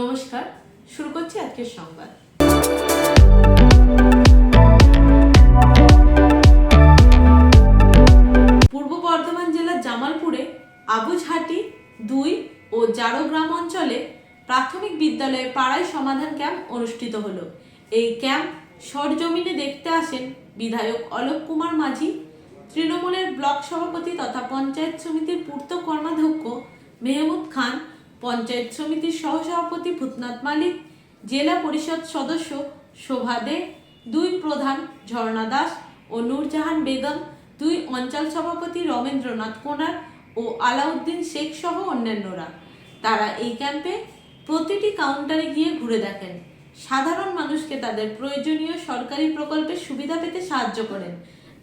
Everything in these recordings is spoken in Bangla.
নমস্কার, শুরু করছি আজকের সংবাদ। পূর্ব বর্ধমান জেলার জামালপুরে আবুঝহাটি দুই ও জারো গ্রাম অঞ্চলে প্রাথমিক বিদ্যালয়ে পাড়ায় সমাধান ক্যাম্প অনুষ্ঠিত হলো। এই ক্যাম্প সরজমিনে দেখতে আসেন বিধায়ক অলোক কুমার মাঝি, তৃণমূলের ব্লক সভাপতি তথা পঞ্চায়েত সমিতির পূর্ত কর্মাধ্যক্ষ মেহমুদ খান পঞ্চায়েত সমিতির সহসভাপতি ভূতনাথ মালিক, জেলা পরিষদ সদস্য শোভা দে, দুই প্রধান ঝর্ণা দাস ও নূরজাহান বেগম, দুই অঞ্চল সভাপতি রমেন্দ্রনাথ কোনার ও আলাউদ্দিন শেখ সহ অন্যান্যরা। তারা এই ক্যাম্পে প্রতিটি কাউন্টারে গিয়ে ঘুরে দেখেন। সাধারণ মানুষকে তাদের প্রয়োজনীয় সরকারি প্রকল্পের সুবিধা পেতে সাহায্য করেন।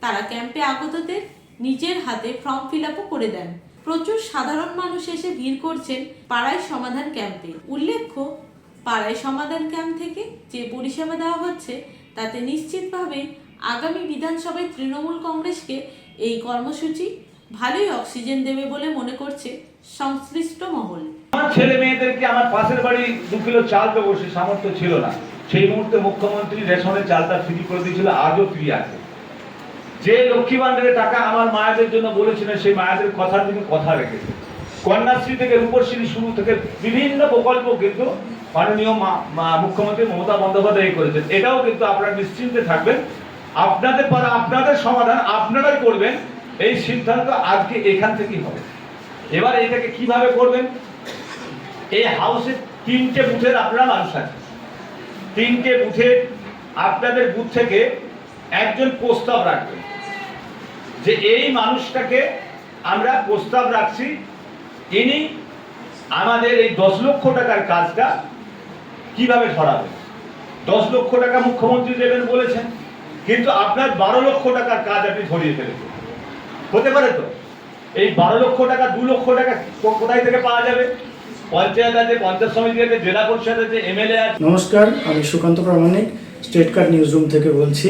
তারা ক্যাম্পে আগতদের নিজের হাতে ফর্ম ফিল আপও করে দেন। প্রচুর সাধারণ মানুষ এসে ভিড় করছেন পাড়ায় সমাধান ক্যাম্পে। উল্লেখ্য, পাড়ায় সমাধান ক্যাম্প থেকে যে পরিষেবা দেওয়া হচ্ছে, তাতে নিশ্চিতভাবে আগামী বিধানসভায় তৃণমূল কংগ্রেসকে এই কর্মসূচি ভালোই অক্সিজেন দেবে বলে মনে করছে সংশ্লিষ্ট মহল। আমার ছেলে মেয়েদেরকে আমার পাশের বাড়ি দু কিলো চাল দেবো সে সামর্থ্য ছিল না। সেই মুহূর্তে মুখ্যমন্ত্রী রেশনের চালটা ফ্রি করে দিয়েছিল, আজও ফ্রি আছে। যে লক্ষ্মী ভান্ডারের টাকা আমার মায়েদের জন্য বলেছিলেন, সেই মায়েদের কথার দিকে কথা রেখেছে কন্যাশ্রী থেকে রূপশ্রী শুরু থেকে বিভিন্ন প্রকল্প কিন্তু মাননীয় মুখ্যমন্ত্রী মমতা বন্দ্যোপাধ্যায় করেছেন। এটাও কিন্তু আপনারা নিশ্চিন্তে থাকবেন। আপনাদের পাড়া, আপনাদের সমাধান আপনারাই করবেন। এই সিদ্ধান্ত আজকে এখান থেকেই হবে। এবার এটাকে কীভাবে করবেন? এই হাউসে তিনটে বুথের আপনারা মানুষ আছে তিনটে বুথে আপনাদের বুথ থেকে একজন প্রস্তাব রাখবেন যে এই মানুষটাকে আমরা প্রস্তাব রাখছি, ইনি আমাদের এই দশ লক্ষ টাকার কাজটা কীভাবে ধরাবেন? দশ লক্ষ টাকা মুখ্যমন্ত্রী দেবেন বলেছেন, কিন্তু আপনার বারো লক্ষ টাকার কাজ আপনি ধরিয়ে ফেলেছেন। হতে পারে তো? এই বারো লক্ষ টাকা, দু লক্ষ টাকা কোথায় থেকে পাওয়া যাবে? পঞ্চায়েত আছে, পঞ্চায়েত জেলা পরিষদ আছে, এমএলএ আছে। নমস্কার, আমি Sukanta Pramanik, state card newsroom থেকে বলছি।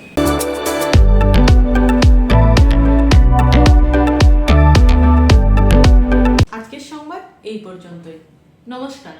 পর্যন্তই। নমস্কার।